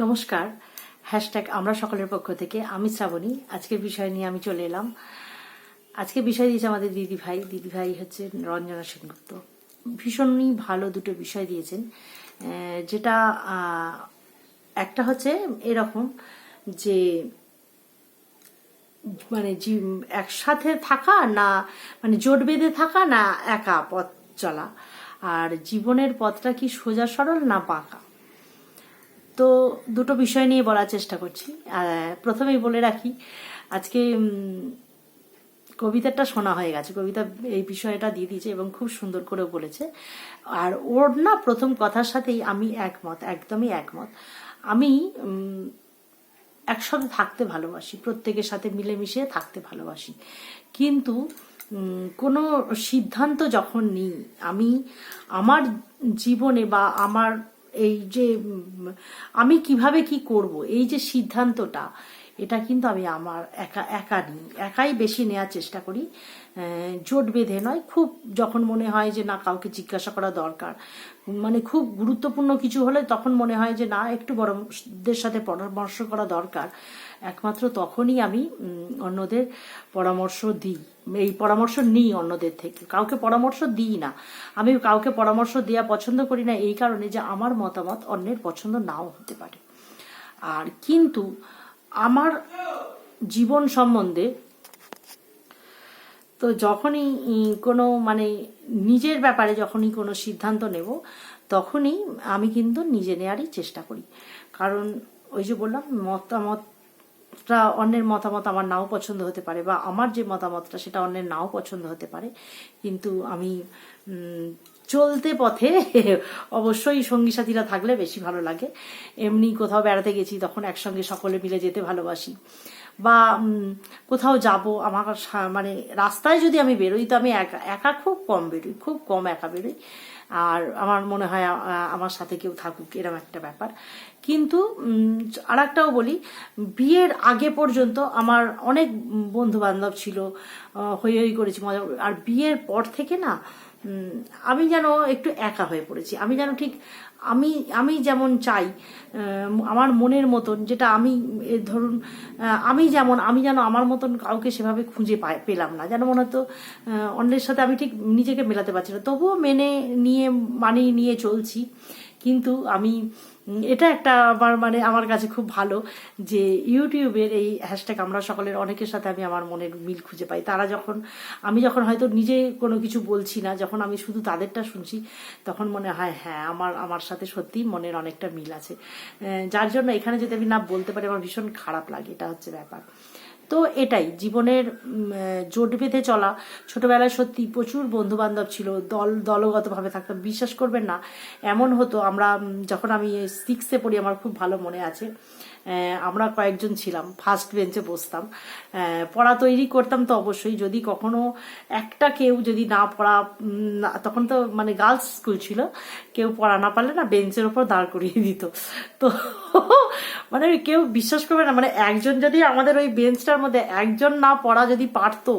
নমস্কার। হ্যাশট্যাগ আমরা সকলের পক্ষ থেকে, আমি শ্রাবণী। আজকের বিষয় নিয়ে আমি চলে এলাম। আজকে বিষয় দিয়েছে আমাদের দিদি ভাই। দিদি ভাই হচ্ছে রঞ্জনা সেনগুপ্ত। ভীষণই ভালো দুটো বিষয় দিয়েছেন। যেটা একটা হচ্ছে এরকম যে মানে একসাথে থাকা না মানে জোট বেঁধে থাকা না, একা পথ চলা। আর জীবনের পথটা কি সোজা সরল না বাঁকা? তো দুটো বিষয় নিয়ে বলার চেষ্টা করছি। প্রথমেই বলে রাখি, আজকে কবিতাটা শোনা হয়ে গেছে। কবিতা এই বিষয়টা দিয়ে দিয়েছে এবং খুব সুন্দর করে বলেছে। আর ওর না প্রথম কথার সাথেই আমি একমত, একদমই একমত। আমি একসাথে থাকতে ভালোবাসি, প্রত্যেকের সাথে মিলেমিশে থাকতে ভালোবাসি। কিন্তু কোনো সিদ্ধান্ত যখন নিই, আমি আমার জীবনে বা আমার এই যে আমি কীভাবে কি করব? এই যে সিদ্ধান্তটা এটা কিন্তু আমি আমার একা একা নিই। একাই বেশি নেওয়ার চেষ্টা করি। জোট বেঁধে নয়, খুব যখন মনে হয় যে না, কাউকে জিজ্ঞাসা করা দরকার মানে খুব গুরুত্বপূর্ণ কিছু হলে তখন মনে হয় যে না, একটু বড়দের সাথে পরামর্শ করা দরকার। একমাত্র তখনই আমি অন্যদের পরামর্শ দিই। এই পরামর্শ নিই অন্যদের থেকে। কাউকে পরামর্শ দিই না। আমি কাউকে পরামর্শ দেওয়া পছন্দ করি না, এই কারণে যে আমার মতামত অন্যের পছন্দ নাও হতে পারে। আর কিন্তু আমার জীবন সম্বন্ধে, তো যখনই কোনো মানে নিজের ব্যাপারে যখনই কোনো সিদ্ধান্ত নেব, তখনই আমি কিন্তু নিজে নেয়ারই চেষ্টা করি। কারণ ওই যে বললাম, মতামতটা, অন্যের মতামত আমার নাও পছন্দ হতে পারে বা আমার যে মতামতটা, সেটা অন্যের নাও পছন্দ হতে পারে। কিন্তু আমি চলতে পথে, অবশ্যই সঙ্গী সাথীরা থাকলে বেশি ভালো লাগে। এমনি কোথাও বেড়াতে গেছি, তখন একসঙ্গে সকলে মিলে যেতে ভালোবাসি। বা কোথাও যাব, আমার মানে রাস্তায় যদি আমি বেরোই, তো আমি একা একা খুব কম বেরোই, খুব কম একা বেরোই। আর আমার মনে হয় আমার সাথে কেউ থাকুক এরকম একটা ব্যাপার। কিন্তু আর একটাও বলি, বিয়ের আগে পর্যন্ত আমার অনেক বন্ধু বান্ধব ছিল হই হই করেছি মজা, আর বিয়ের পর থেকে না আমি যেন একটু একা হয়ে পড়েছি। আমি যেন ঠিক, আমি আমি যেমন চাই আমার মনের মতন, যেটা আমি ধরুন আমি যেমন, আমি যেন আমার মতন কাউকে সেভাবে খুঁজে পেলাম না। যেন মনে হতো অন্যের সাথে আমি ঠিক নিজেকে মেলাতে পারছি না। তবুও মেনে নিয়ে, মানিয়ে নিয়ে চলছি। কিন্তু আমি এটা একটা আমার মানে আমার কাছে খুব ভালো যে ইউটিউবের এই হ্যাশট্যাগ আমরা সকলের অনেকের সাথে আমি আমার মনের মিল খুঁজে পাই। তারা যখন, আমি যখন হয়তো নিজে কোনো কিছু বলছি না, যখন আমি শুধু তাদেরটা শুনছি, তখন মনে হয় হ্যাঁ আমার আমার সাথে সত্যি মনের অনেকটা মিল আছে। যার জন্য এখানে যদি আমি না বলতে পারি, আমার ভীষণ খারাপ লাগে, এটা হচ্ছে ব্যাপার। তো এটাই, জীবনের জোট বেঁধে চলা। ছোটবেলায় সত্যি প্রচুর বন্ধু বান্ধব ছিল, দল, দলগতভাবে থাকতাম। বিশ্বাস করবেন না, এমন হতো, আমরা যখন আমি সিক্সে পড়ি, আমার খুব ভালো মনে আছে। আমরা কয়েকজন ছিলাম ফার্স্ট বেঞ্চে বসতাম। পড়া তৈরি করতাম তো অবশ্যই, যদি কখনো একটা কেউ যদি না পড়া তখন তো মানে গার্লস স্কুল ছিল, কেউ পড়া না পারলে না বেঞ্চের ওপর দাঁড় করিয়ে দিত। তো মানে কেউ বিশ্বাস করবে না মানে একজন যদি আমাদের ওই বেঞ্চটার মধ্যে একজন না পড়া যদি পারতো,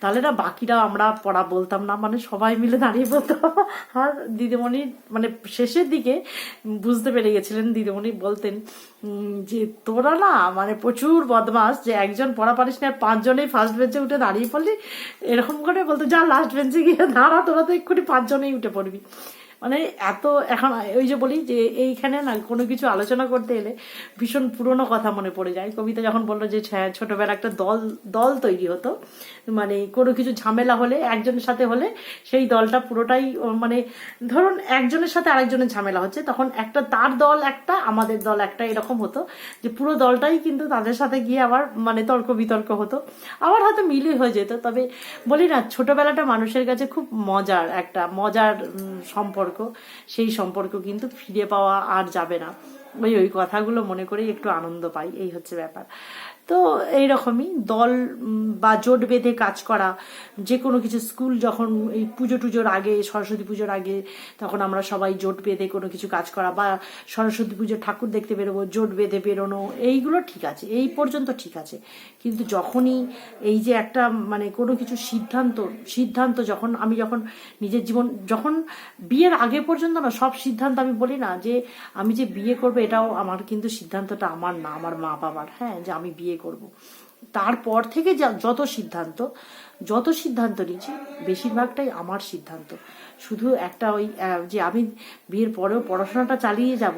তাহলে না বাকিরা আমরা পড়া বলতাম না। মানে সবাই মিলে দাঁড়িয়ে বলতাম। আর দিদিমণি মানে শেষের দিকে বুঝতে পেরে গেছিলেন, দিদিমণি বলতেন যে তোরা না মানে প্রচুর বদমাস যে একজন পড়া পারিস না পাঁচজনেই ফার্স্ট বেঞ্চে উঠে দাঁড়িয়ে পড়লি, এরকম করে বলতো, যা লাস্ট বেঞ্চে গিয়ে দাঁড়া, তোরা তো এক্ষুনি পাঁচজনেই উঠে পড়বি। মানে এত এখন ওই যে বলি যে এইখানে না কোনো কিছু আলোচনা করতে এলে ভীষণ পুরনো কথা মনে পড়ে যায়। কবিতা যখন বলল যে হ্যাঁ, ছোটবেলা একটা দল দল তৈরি হতো মানে কোনো কিছু ঝামেলা হলে একজনের সাথে হলে সেই দলটা পুরোটাই মানে ধরুন একজনের সাথে আরেকজনের ঝামেলা হচ্ছে তখন একটা তার দল একটা আমাদের দল একটা এরকম হতো যে পুরো দলটাই কিন্তু তাদের সাথে গিয়ে আবার মানে তর্ক বিতর্ক হতো। আবার হয়তো মিলে হয়ে যেত তবে বলি না ছোটবেলাটা মানুষের কাছে খুব মজার একটা মজার উম, সম্পর্ক, সেই সম্পর্ক কিন্তু ফিরে পাওয়া আর যাবে না। ওই ওই কথাগুলো মনে করেই একটু আনন্দ পাই, এই হচ্ছে ব্যাপার। তো এইরকমই দল বা জোট বেঁধে কাজ করা যে কোনো কিছু স্কুল যখন এই পুজো টুজোর আগে, সরস্বতী পুজোর আগে, তখন আমরা সবাই জোট বেঁধে কোনো কিছু কাজ করা, বা সরস্বতী পুজোর ঠাকুর দেখতে বেরোবো, জোট বেঁধে বেরোনো, এইগুলো ঠিক আছে, এই পর্যন্ত ঠিক আছে। কিন্তু যখনই এই যে একটা মানে কোনো কিছু সিদ্ধান্ত সিদ্ধান্ত যখন আমি যখন নিজের জীবন, যখন বিয়ের আগে পর্যন্ত না, সব সিদ্ধান্ত আমি বলি না যে, আমি যে বিয়ে করব এটাও আমার কিন্তু সিদ্ধান্তটা আমার না, আমার মা বাবার হ্যাঁ যে আমি বিয়ে করব। তারপর থেকে যত সিদ্ধান্ত যত সিদ্ধান্ত নিয়েছি, বেশিরভাগটাই আমার সিদ্ধান্ত। শুধু একটা ওই যে আমি বিয়ের পরেও পড়াশোনাটা চালিয়ে যাব,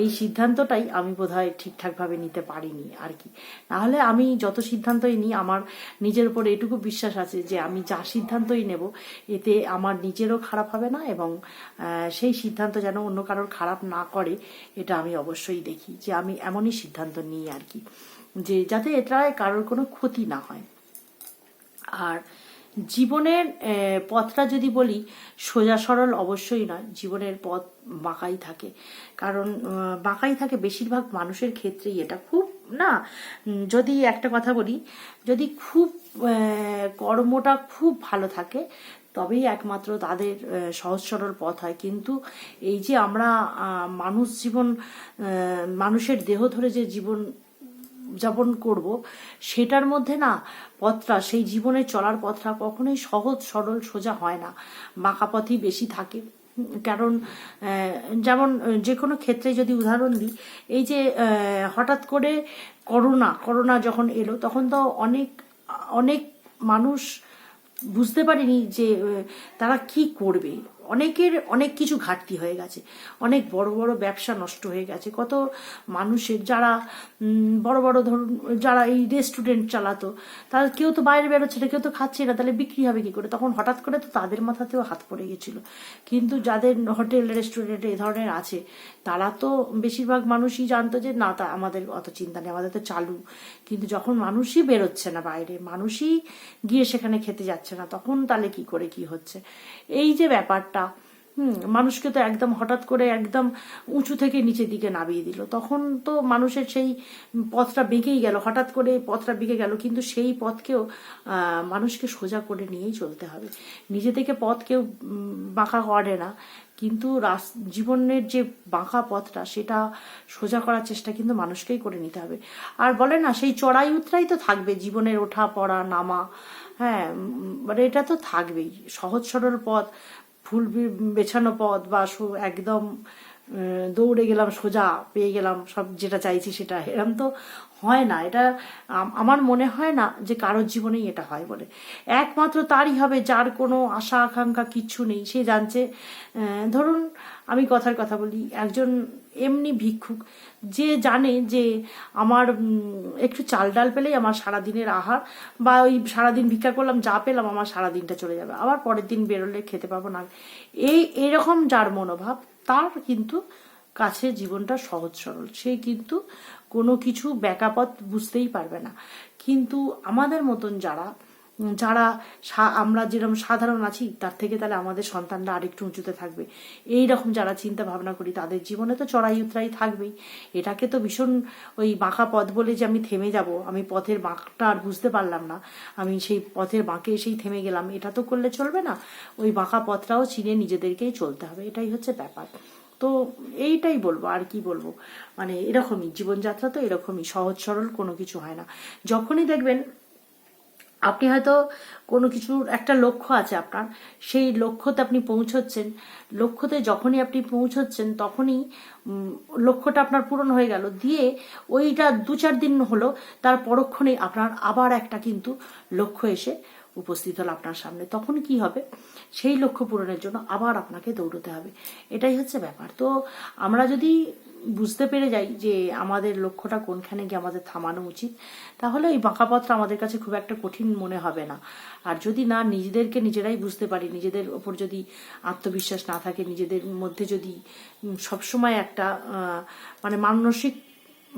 এই সিদ্ধান্তটাই আমি বোধহয় ঠিকঠাকভাবে নিতে পারিনি আর কি। নাহলে আমি যত সিদ্ধান্তই নিই, আমার নিজের উপর এটুকু বিশ্বাস আছে যে আমি যা সিদ্ধান্তই নেব, এতে আমার নিজেরও খারাপ হবে না এবং সেই সিদ্ধান্ত যেন অন্য কারোর খারাপ না করে, এটা আমি অবশ্যই দেখি যে আমি এমনই সিদ্ধান্ত নিই আর কি। যে যাতে এটা কারোর কোনো ক্ষতি না হয়। আর জীবনের পথটা যদি বলি, সোজা সরল অবশ্যই নয়, জীবনের পথ বাঁকাই থাকে। কারণ বাঁকাই থাকে বেশিরভাগ মানুষের ক্ষেত্রেই এটা। খুব, না যদি একটা কথা বলি, যদি খুব কর্মটা খুব ভালো থাকে, তবেই একমাত্র তাদের সহজ সরল পথ হয়। কিন্তু এই যে আমরা মানুষ জীবন মানুষের দেহ ধরে যে জীবন যাপন করব, সেটার মধ্যে না পথটা, সেই জীবনে চলার পথটা কখনোই সহজ, সরল, সোজা হয় না। বাঁকা পথই বেশি থাকে। কারণ যেমন, যে কোনো ক্ষেত্রে যদি উদাহরণ দিই, এই যে হঠাৎ করে করোনা করোনা যখন এলো, তখন তো অনেক অনেক মানুষ বুঝতে পারিনি যে তারা কি করবে। অনেকের, অনেক কিছু ঘাটতি হয়ে গেছে। অনেক বড় বড় ব্যবসা নষ্ট হয়ে গেছে। কত মানুষের যারা বড় বড় ধরুন, যারা এই রেস্টুরেন্ট চালাতো, তারা কেউ তো বাইরে বেরোচ্ছে না, কেউ তো খাচ্ছে না, তাহলে বিক্রি হবে কি করে? তখন হঠাৎ করে তো তাদের মাথাতেও হাত পড়ে গেছিল। কিন্তু যাদের হোটেল, রেস্টুরেন্ট এই ধরনের আছে, তারা তো বেশিরভাগ মানুষই জানতো যে, না, তা আমাদের অত চিন্তা নেই, আমাদের তো চালু। কিন্তু যখন মানুষই বেরোচ্ছে না বাইরে, মানুষই গিয়ে সেখানে খেতে যাচ্ছে না, তখন তাহলে কি করে কি হচ্ছে? এই যে ব্যাপারটা হুম, মানুষকে তো একদম হঠাৎ করে একদম উঁচু থেকে নিচের দিকে নামিয়ে দিল। তখন তো মানুষের সেই পথটা বেঁকেই গেল, হঠাৎ করে পথটা বেঁকে গেল, কিন্তু সেই পথকেও মানুষকে সোজা করে নিয়েই চলতে হবে। নিজে থেকে পথ কেউ বাঁকা করে না, কিন্তু জীবনের যে বাঁকা পথটা, সেটা সোজা করার চেষ্টা কিন্তু মানুষকেই করে নিতে হবে। আর বলে না, সেই চড়াই উতরাই তো থাকবে, জীবনের ওঠা, পড়া, নামা হ্যাঁ মানে এটা তো থাকবেই। সহজ সরল পথ ফুল বেছানো পথ বা একদম দৌড়ে গেলাম, সোজা পেয়ে গেলাম, সব যেটা চাইছি সেটা এরম তো হয় না। এটা আমার মনে হয় না যে কারোর জীবনেই এটা হয় বলে। একমাত্র তারই হবে যার কোনো আশা, আকাঙ্ক্ষা কিচ্ছু নেই। সে জানছে ধরুন আমি কথার কথা বলি, একজন এমনি ভিক্ষুক, যে জানে যে আমার একটু চাল ডাল পেলেই আমার সারাদিনের আহার বা ওই সারাদিন ভিক্ষা করলাম, যা পেলাম আমার সারাদিনটা চলে যাবে। আবার পরের দিন বেরোলে খেতে পাবো না। এই, এরকম যার মনোভাব তার কিন্তু কাছে জীবনটা সহজ সরল। সে কিন্তু কোনো কিছু ব্যাকাপথ বুঝতেই পারবে না। কিন্তু আমাদের মতন যারা যারা আমরা যেরকম সাধারণ আছি, তার থেকে তাহলে আমাদের সন্তানরা আরেকটু উঁচুতে থাকবে। এই রকম যারা চিন্তা ভাবনা করি, তাদের জীবনে তো চড়াই উতরাই থাকবেই। এটাকে তো ভীষণ ওই বাঁকা পথ বলে যে আমি থেমে যাব, আমি পথের বাঁকটা আর বুঝতে পারলাম না। আমি সেই পথের বাঁকে এসেই থেমে গেলাম। এটা তো করলে চলবে না। ওই বাঁকা পথটাও চিনে নিজেদেরকেই চলতে হবে। এটাই হচ্ছে ব্যাপার। তো এইটাই বলব, আর কি বলব? মানে এরকমই, জীবনযাত্রা তো এরকমই, সহজ সরল কোনো কিছু হয় না। যখনই দেখবেন আপনি হয়তো কোনো কিছুর একটা লক্ষ্য আছে আপনার। সেই লক্ষ্যতে আপনি পৌঁছচ্ছেন। লক্ষ্যতে যখনই আপনি পৌঁছচ্ছেন, তখনই লক্ষ্যটা আপনার পূরণ হয়ে গেল। দিয়ে ওইটা দু চার দিন হলো, তার পরক্ষণেই আপনার আবার একটা কিন্তু লক্ষ্য এসে উপস্থিত হলো আপনার সামনে। তখন কি হবে? সেই লক্ষ্য পূরণের জন্য আবার আপনাকে দৌড়তে হবে। এটাই হচ্ছে ব্যাপার। তো আমরা যদি বুঝতে পেরে যাই যে আমাদের লক্ষ্যটা কোনখানে গিয়ে আমাদের থামানো উচিত, তাহলে এই বাঁকা পথটা আমাদের কাছে খুব একটা কঠিন মনে হবে না। আর যদি না, নিজেদেরকে নিজেরাই বুঝতে পারি, নিজেদের ওপর যদি আত্মবিশ্বাস না থাকে, নিজেদের মধ্যে যদি সবসময় একটা মানে মানসিক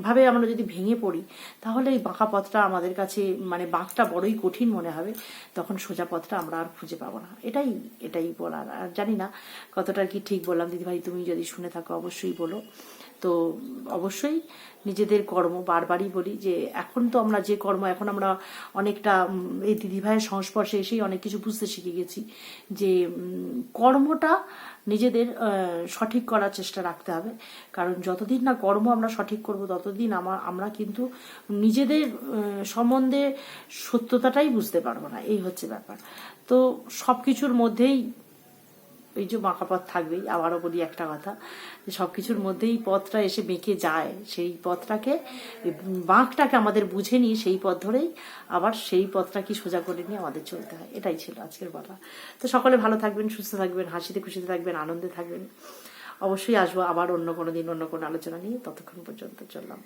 ভাবে আমরা যদি ভেঙে পড়ি, তাহলে এই বাঁকা পথটা আমাদের কাছে মানে বাঁকটা বড়ই কঠিন মনে হবে, তখন সোজা পথটা আমরা আর খুঁজে পাবো না। এটাই এটাই বলার। আর জানি না কতটা কি ঠিক বললাম। দিদিভাই, তুমি যদি শুনে থাকো, অবশ্যই বলো। তো অবশ্যই নিজেদের কর্ম বারবারই বলি যে এখন তো আমরা যে কর্ম, এখন আমরা অনেকটা এই দিদিভাইয়ের সংস্পর্শে এসেই অনেক কিছু বুঝতে শিখে গেছি যে কর্মটা নিজেদের সঠিক করার চেষ্টা রাখতে হবে। কারণ যতদিন না কর্ম আমরা সঠিক করব, ততদিন আমার আমরা কিন্তু নিজেদের সম্বন্ধে সত্যতাটাই বুঝতে পারব না। এই হচ্ছে ব্যাপার। তো সব কিছুর মধ্যেই এই যে বাঁকা পথ থাকবেই, আবারও বলি একটা কথা, যে সব কিছুর মধ্যেই পথটা এসে বেঁকে যায়। সেই পথটাকে, বাঁকটাকে আমাদের বুঝে নিয়ে সেই পথ ধরেই আবার সেই পথটাকে সোজা করে নিয়ে আমাদের চলতে হয়। এটাই ছিল আজকের বলা। তো সকলে ভালো থাকবেন, সুস্থ থাকবেন, হাসিতে খুশিতে থাকবেন, আনন্দে থাকবেন। অবশ্যই আসব আবার অন্য কোনো দিন, অন্য কোনো আলোচনা নিয়ে ততক্ষণ পর্যন্ত চললাম।